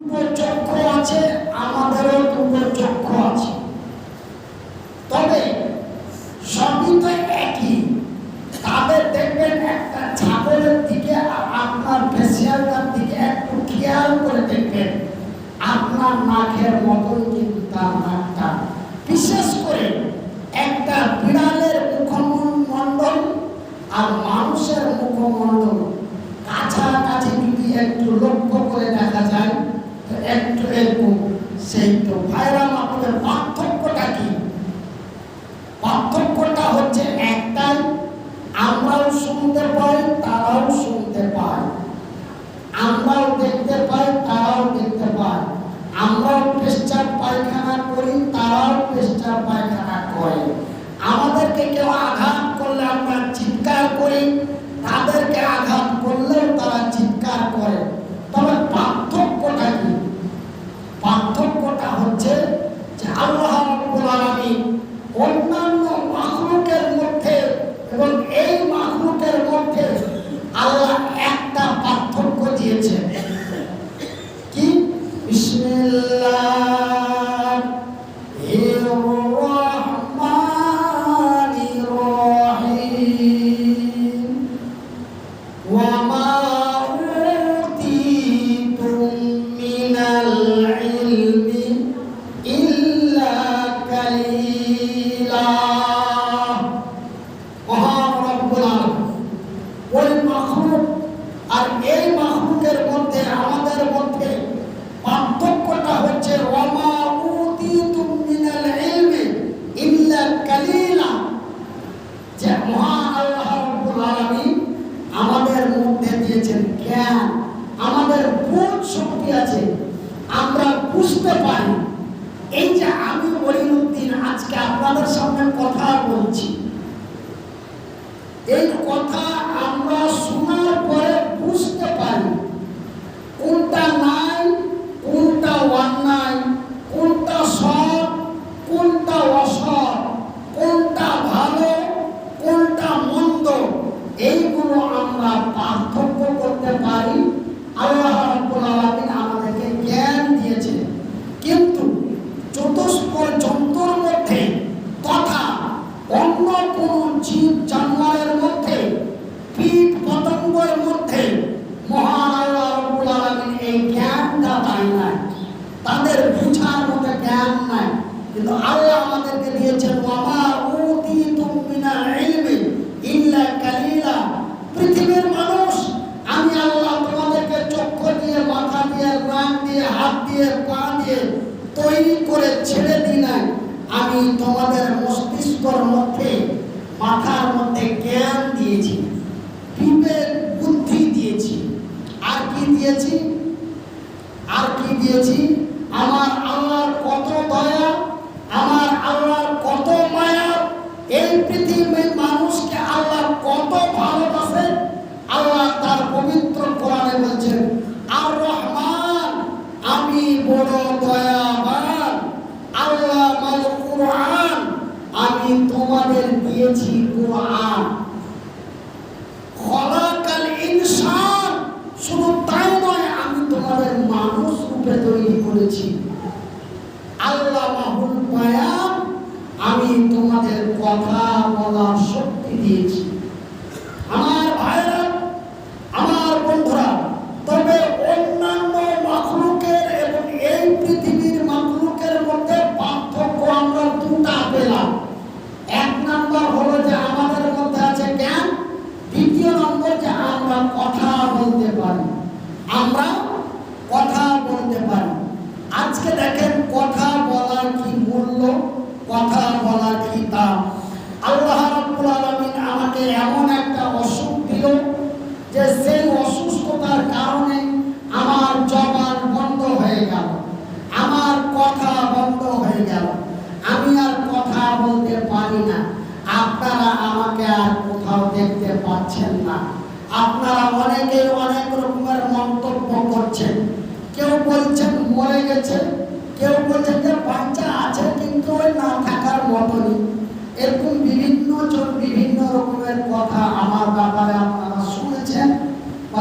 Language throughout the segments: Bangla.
পূর্বচক্ষ আছে, আমাদেরও পূর্বচক্ষ আছে। তবে সবই তো একই। তাদের দেখবেন একটা ছাগলের দিকে আর আপনার ফেসিয়ালটার দিকে একটু খেয়াল করে দেখবেন। আপনার নাকের মতোই কিন্তু তার নাকটা। বিশেষ করে একটা বিড়ালের মুখমণ্ডল আর মানুষের মুখমণ্ডল কাছাকাছি যদি একটু লক্ষ্য একটু একটু সেই তো ভাইরা আপনাদের পার্থক্যটা কি পার্থক্যটা হচ্ছে একটাই আমরাও শুনতে পাই তারাও শুনতে পায় আমরাও দেখতে পাই তারাও দেখতে পাই আমরাও প্রেশার পায়খানা করি তারাও প্রেশার পায়খানা করে আমাদেরকে কেউ আঘাত করলে আমরা চিৎকার করি, তাদেরকে আঘাত Học দিয়ে পা দিয়ে তৈরি করে ছেড়ে দিই নাই। আমি তোমাদের মস্তিষ্কর মধ্যে, মাথার মধ্যে জ্ঞান দিয়েছি, বিবেক, বুদ্ধি দিয়েছি। আর কি দিয়েছি? আর কি দিয়েছি? আমার আল্লাহর কত দয়া তোমাদের দিয়েছি কোরআন। খলাকাল ইনসান, শুধু তাই নয়, আমি তোমাদের মানুষ রূপে তৈরি করেছি। আল্লাহ মাহুল পায়াম আমি তোমাদের কথা বলার বদলি এরকম বিভিন্ন জন বিভিন্ন রকমের কথা আমার ব্যাপারে আপনারা শুনেছেন বা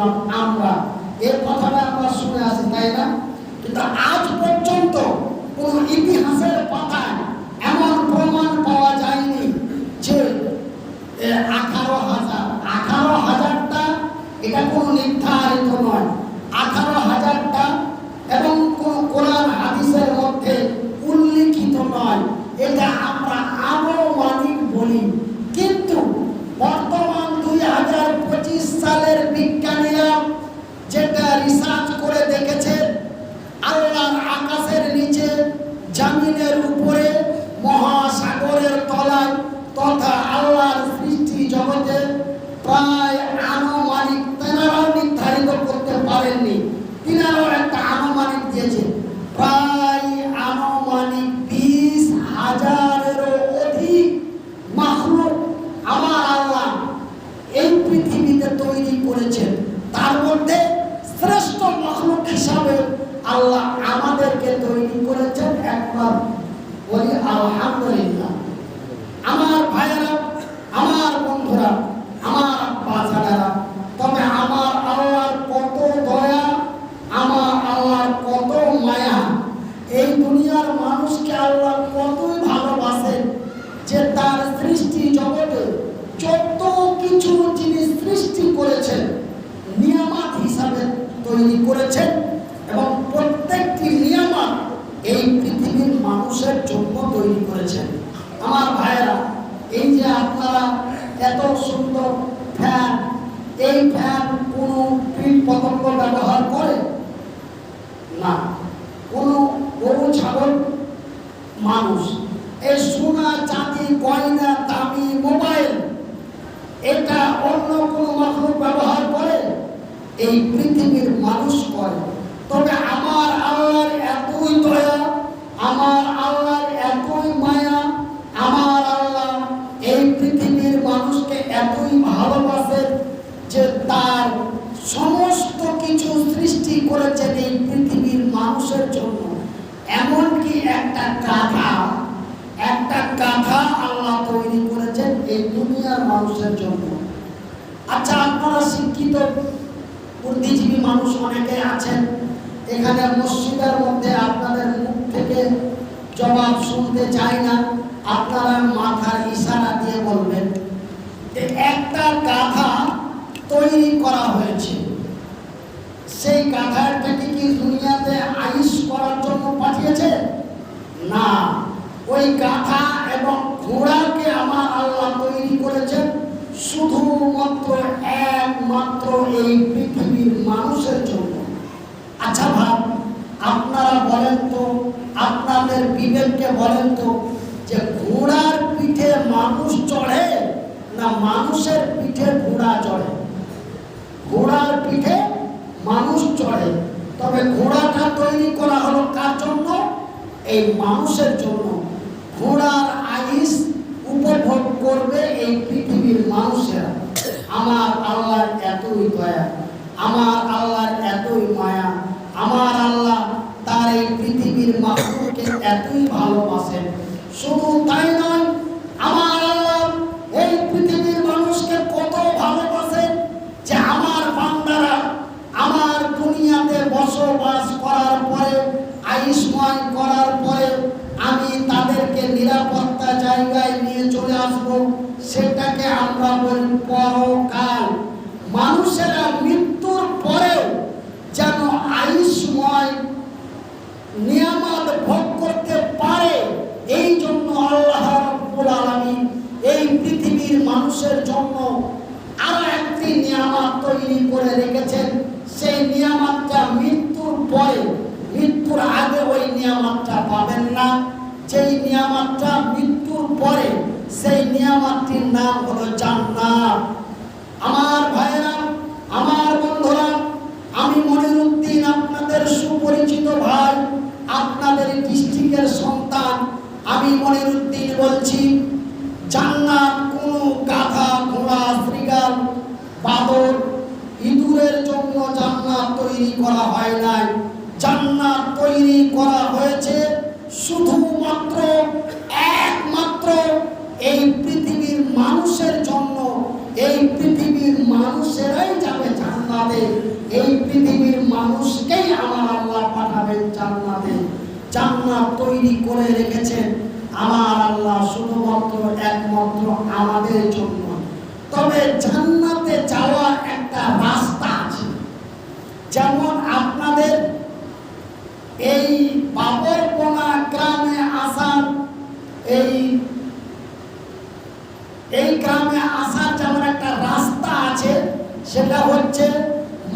হলাম আমরা এর কথাটা আমরা শুনে আসি তাই না? কিন্তু আজ পর্যন্ত কোন ইতিহাসের পাতায় এমন প্রমাণ পাওয়া যায়নি যে আঠারো হাজার, আঠারো হাজারটা এটা কোনো নির্ধারিত নয় আঠারো হাজারটা এবং কোন কোরআন হাদিসের মধ্যে উল্লিখিত নয় এটা আমরা আনুমানিক বলি কিন্তু বর্তমান দুই হাজার পঁচিশ সালের বিজ্ঞানীরা যেটা রিসার্চ করে দেখেছে আল্লাহর আকাশের নিচে জামিনের উপরে মহাসাগরের তলায় তথা আল্লাহর সৃষ্টি জগতে প্রায় আনুমানিক তেনারাও নির্ধারিত করতে পারেননি তিনারাও একটা আনুমানিক দিয়েছে প্রায় আনুমানিক বিশ হাজারেরও অধিক মাখলুক আমার আল্লাহ এই পৃথিবীতে তৈরি করেছেন তার মধ্যে শ্রেষ্ঠ মখলুক হিসাবে আল্লাহ আমাদেরকে তৈরি করেছেন একবার বলি আলহামদুলিল্লাহ আমার ভাইয়েরা আমার বন্ধুরা আমার বাজারেরা তবে আমার আল্লাহর কত দয়া আমার আল্লাহর কত মায়া এই দুনিয়ার মানুষকে আল্লাহ কতই ভালোবাসেন যে তার সৃষ্টি জগতে যত কিছু জিনিস সৃষ্টি করেছেন নিয়ামাত হিসাবে তৈরি করেছেন এবং প্রত্যেকটি নিয়ামত এই পৃথিবীর মানুষের জন্য তৈরি করেছেন আমার ভাইয়েরা এই যে আপনারা এত সুন্দর ফ্যান এই ফ্যান কোনো কীট পতঙ্গ ব্যবহার করে না, কোনো গরু ছাগল মানুষ। এই সোনা, চাঁদি, গয়না, দামি মোবাইল, এটা অন্য কোনো মাখলুক ব্যবহার করে? এই পৃথিবীর মানুষ করে। তবে আমার আল্লাহর এতই দয়া আমার আল্লাহর এতই মায়া আমার আল্লাহ এই পৃথিবীর মানুষকে এতই ভালোবাসেন যে তার সমস্ত কিছু সৃষ্টি করেছেন এই পৃথিবীর মানুষের জন্য এমনকি একটা গাধা, একটা কাঁথা আল্লাহ তৈরি করেছেন এই দুনিয়ার মানুষের জন্য। আচ্ছা আপনারা শিক্ষিত, বুদ্ধিজীবী মানুষ অনেকে আছেন। এখানে মসজিদের মধ্যে আপনাদের মুখ থেকে জবাব শুনতে চাই না। আপনারা মাথার ইশারা দিয়ে বলবেন একটা কাঁথা তৈরি করা হয়েছে। সেই গাধাটাকে কি দুনিয়াতে আইস করার জন্য পাঠিয়েছে? না। ওই গাধা এবং ঘোড়াকে আমার আল্লাহ তৈরি করেছেন শুধুমাত্র একমাত্র এই পৃথিবীর মানুষের জন্য। আচ্ছা ভাব আপনারা বলেন তো, আপনাদের বিবেককে বলেন তো, যে ঘোড়ার পিঠে মানুষ চড়ে না মানুষের পিঠে ঘোড়া চড়ে? ঘোড়ার পিঠে মানুষ চড়ে। তবে ঘোড়াটা তৈরি করা হলো কার জন্য? এই মানুষের জন্য। ঘোড়ার আইস উপভোগ করবে এই পৃথিবীর মানুষেরা। আমার আল্লাহর এতই দয়া, আমার আল্লাহর এতই মায়া, আমার আল্লাহ তার এই পৃথিবীর মানুষকে এতই ভালোবাসেন। শুধু তাই নয়, আমার আয়ুষ্মান করার পরে আমি তাদেরকে নিরাপত্তা জায়গায় নিয়ে চলে আসব। সেটাকে আমরা বলি পরকাল। মানুষেরা মৃত্যুর পরেও যেন আয়ুষ্ময় নিয়ামত ভোগ করতে পারে, এই জন্য আল্লাহ রাব্বুল আলামিন এই পৃথিবীর মানুষের জন্য আরও একটি নিয়ামত তৈরি করে রেখেছেন। সেই নিয়ামতটা মৃত্যুর পরে মৃত্যুর আগে ওই নিয়ামতটা পাবেন না। যেই নিয়ামতটা মৃত্যুর পরে, সেই নিয়ামতটির নাম হলো জান্নাত। আমার ভাইয়েরা, আমার বন্ধুরা, আমি মনিরুদ্দিন আপনাদের সুপরিচিত ভাই, আপনাদের ডিস্ট্রিক্টের সন্তান। আমি মনিরুদ্দিন বলছি, জান্নাত কোনো গাধা, ঘোড়া শ্রীগাল বাদর, ইঁদুরের জন্য জান্নাত তৈরি করা হয় নাই। জান্নাত তৈরি করা হয়েছে শুধুমাত্র, একমাত্র এই পৃথিবীর মানুষের জন্য, এই পৃথিবীর মানুষেরাই যাবে জান্নাতে, এই পৃথিবীর মানুষকেই আমার আল্লাহ পাঠাবেন জান্নাতে। জান্নাত তৈরি করে রেখেছেন আমার আল্লাহ শুধুমাত্র, একমাত্র আমাদের জন্য। তবে জান্নাতে যাওয়ার একটা রাস্তা আছে। যেমন আপনাদের এই বাবরপোনা গ্রামে আসার এই এই গ্রামে আসার যেমন একটা রাস্তা আছে, সেটা হচ্ছে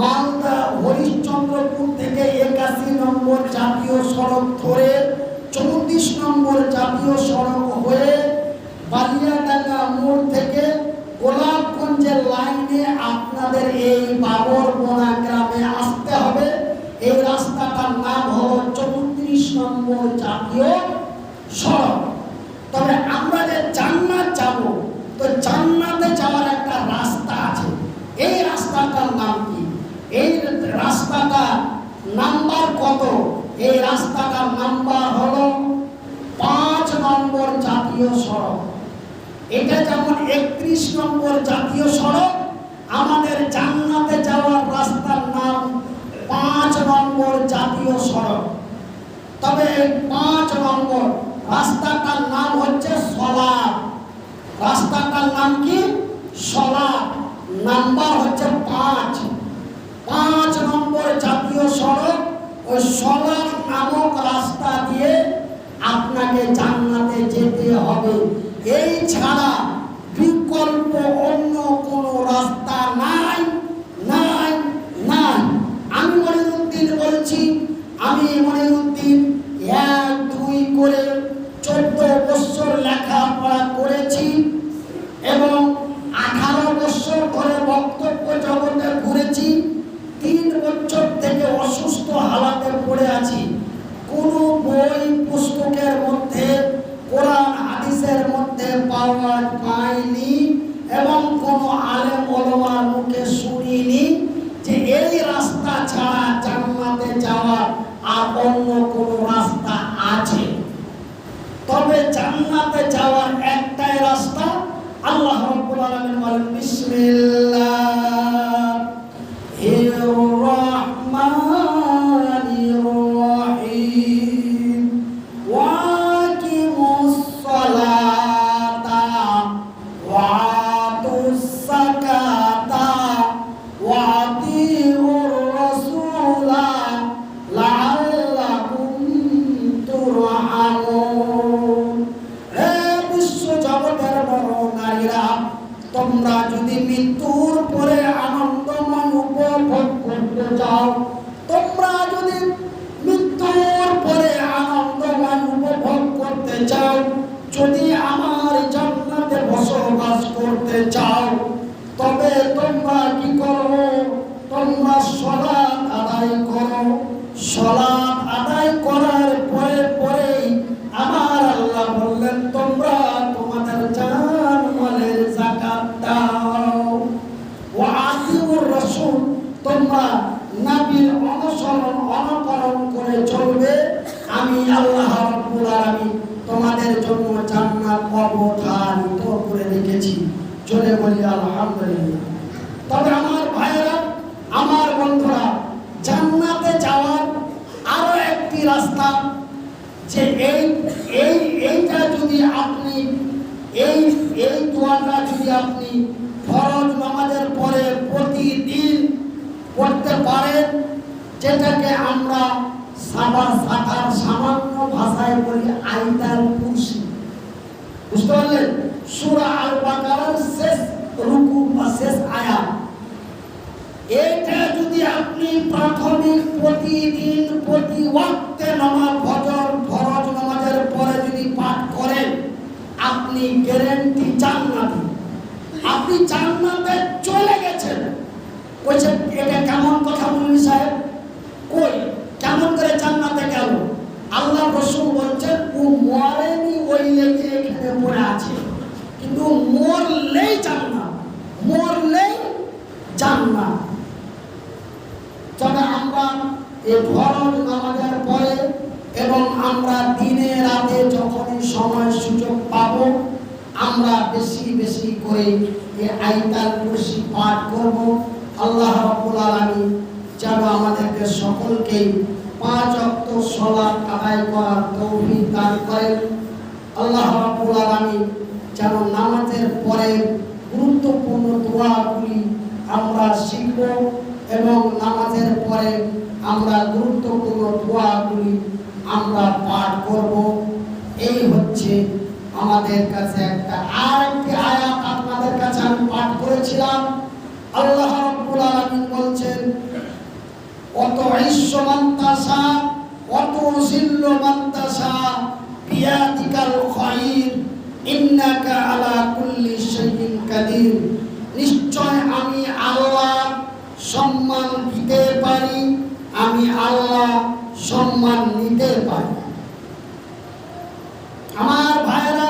মালদা হরিশ্চন্দ্রপুর থেকে একাশি নম্বর জাতীয় সড়ক ধরে চৌত্রিশ নম্বর জাতীয় সড়ক হয়ে বালিয়াডাঙ্গা মোড় থেকে গোলাপগঞ্জের লাইনে আপনাদের এই বাবরবোনা গ্রামে আসতে হবে। এই রাস্তাটার নাম হল চৌত্রিশ নম্বর জাতীয় সড়ক। তবে আমরা যে জান্নাত যাব তো জান্নাতে যাওয়ার একটা রাস্তা আছে। এই রাস্তাটার নাম কি? এই রাস্তাটা নাম্বার কত? এই রাস্তাটার নাম্বার হলো পাঁচ নম্বর জাতীয় সড়ক। এটা যেমন একত্রিশ নম্বর জাতীয় সড়ক, আমাদের জান্নাতে যাওয়ার রাস্তার নাম পাঁচ নম্বর জাতীয় সড়ক। তবে পাঁচ নম্বর রাস্তাটার নাম হচ্ছে সলাপ। রাস্তাটার নাম কি? সড়ক নাম্বার হচ্ছে পাঁচ। পাঁচ নম্বর জাতীয় সড়ক ওই সড়ক নামক রাস্তা দিয়ে আপনাকে জান্নাতে যেতে হবে। এই ছাড়া পড়তে পারেন, যেটাকে আমরা সাদা সাঁতার সামান্য ভাষায় বলি আইতার কুরসি। বুঝতে পারলেন? সুরা আল বাকারার শেষ রুকু বা শেষ আয়াত। এটা যদি আপনি প্রাথমিক প্রতিদিন, প্রতি ওয়াক্তে নামাজ, ফজর, ফরজ নামাজের পরে যদি পাঠ করেন, আপনি গ্যারেন্টি জান্নাতি আপনি জান্নাতে চলে গেছেন। বলছে, এটা কেমন কথা বলবি সাহেব? কই, কেমন করে জান্নাতে গেল? আল্লাহ রসুল বলছেন ও মরেনি ওই লেগে এখানে পড়ে আছে। কিন্তু মরলেই জান্নাত মরলেই জান্নাত। তবে আমরা এই ফরজ নামাজের পরে এবং আমরা দিনে রাতে যখনই সময় সুযোগ পাব, আমরা বেশি বেশি করে এই আইতাল কুরসি পাঠ করব। আল্লাহ রাব্বুল আলামিন যেন আমাদেরকে সকলকে পাঁচ অক্ত সলাৎ আদায় করার তৌফিক দান করেন। আল্লাহ রাব্বুল আলামিন যেন নামাজের পরে গুরুত্বপূর্ণ দোয়াগুলি আমরা শিখব এবং নামাজের পরে আমরা গুরুত্বপূর্ণ দোয়াগুলি আমরা পাঠ করব। এই হচ্ছে আমাদের কাছে একটা আর একটি আয়াত আপনাদের কাছে আমি পাঠ করেছিলাম। আল্লাহ অত ঈশ্বমান্তাসা অত জিল্লমান্তাসা বিয়াদিকাল খায়র ইন্নাকা আলা কুল্লি শাইইন কাদির। নিশ্চয় আমি আল্লাহ সম্মান দিতে পারি আমি আল্লাহ সম্মান নিতে পারি আমার ভাইরা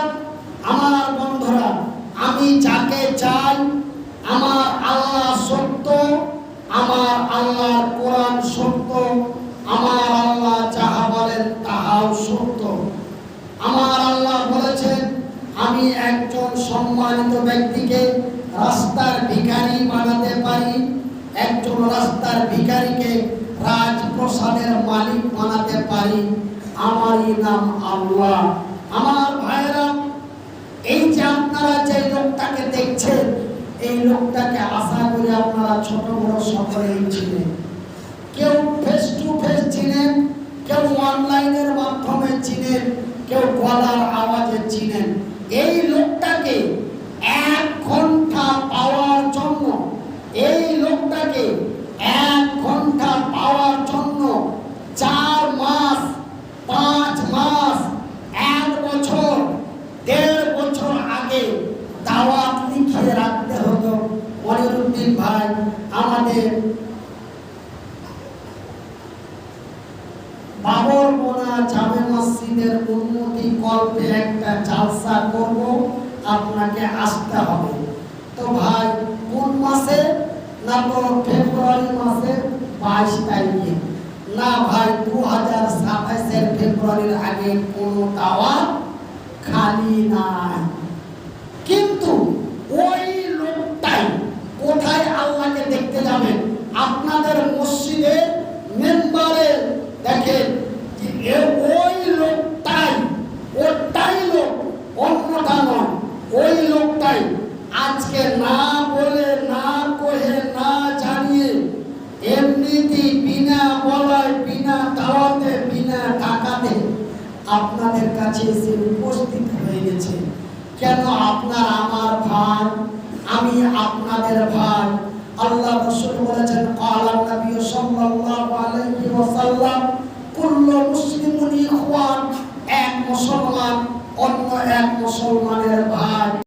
আমার বন্ধুরা আমি যাকে চাই আমার আল্লাহ সত্য আমার আল্লাহর কোরআন সত্য আমার আল্লাহ যাহা বলেন তাহাও সত্য আমার আল্লাহ বলেছেন আমি একজন সম্মানিত ব্যক্তিকে রাস্তার ভিখারি বানাতে পারি একজন রাস্তার ভিখারিকে রাজপ্রসাদের মালিক বানাতে পারি আমারই নাম আল্লাহ আমার ভাইরা এই যে আপনারা যে লোকটাকে দেখছেন, এই লোকটাকে আশা করি আপনারা ছোট বড় সকলেই ছিলেন কেউ ফেস টু ফেস চিনেন, কেউ অনলাইনের মাধ্যমে চিনেন, কেউ গলার আওয়াজে চিনেন। এই লোকটাকে এক ঘণ্টা পাওয়ার জন্য এই লোকটাকে এক ঘণ্টা পাওয়ার জন্য চার মাস পাঁচ মাস এক বছর দেড় বছর আগে দাওয়াত লিখিয়ে রাখতে হতো মনিরুদ্দিন ভাই আমাদের বাবর মোনা জামে মসজিদের উন্নতি কল্পে একটা জালসা করব, আপনাকে আসতে হবে। তো ভাই, কোন মাসে? না তো ফেব্রুয়ারি মাসে, বাইশ তারিখে। না ভাই দু হাজার সাতাইশের ফেব্রুয়ারির আগে কোনো দাওয়াত খালি নাই কিন্তু ওই লোকটাই কোথায় আল্লাহকে দেখতে যাবেন আপনাদের মসজিদের মেম্বারে দেখেন ওই লোকটাই, ওটাই লোক অন্যটা নয়, ওই লোকটাই। আজকে না বলে, না কহে, না জানিয়ে এমনিতেই বিনা বলায়, বিনা দাওয়াতে, বিনা টাকাতে আপনাদের কাছে এসে উপস্থিত হয়ে গেছে। কেন আপনার আমার